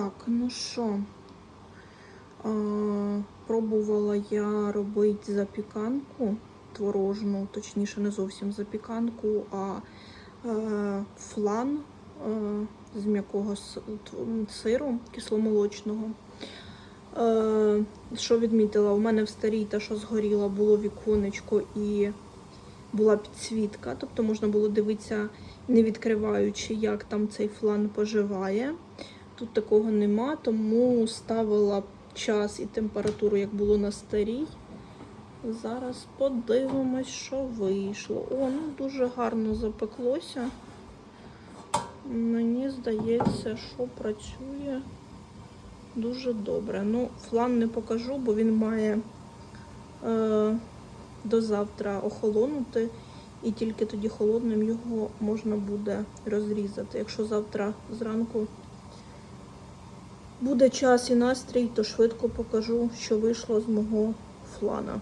Так, ну що, пробувала я робити запіканку творожну, точніше, не зовсім запіканку, а е, флан е, з м'якого сиру кисломолочного. Е, що відмітила, у мене в старій та, що згоріла, було віконечко і була підсвітка, тобто можна було дивитися, не відкриваючи, як там цей флан поживає. Тут такого нема, тому ставила час і температуру, як було на старій. Зараз подивимось, що вийшло. О, ну дуже гарно запеклося. Мені здається, що працює дуже добре. Ну, флан не покажу, бо він має е, до завтра охолонути, і тільки тоді холодним його можна буде розрізати. Якщо завтра зранку буде час і настрій, то швидко покажу, що вийшло з мого флана.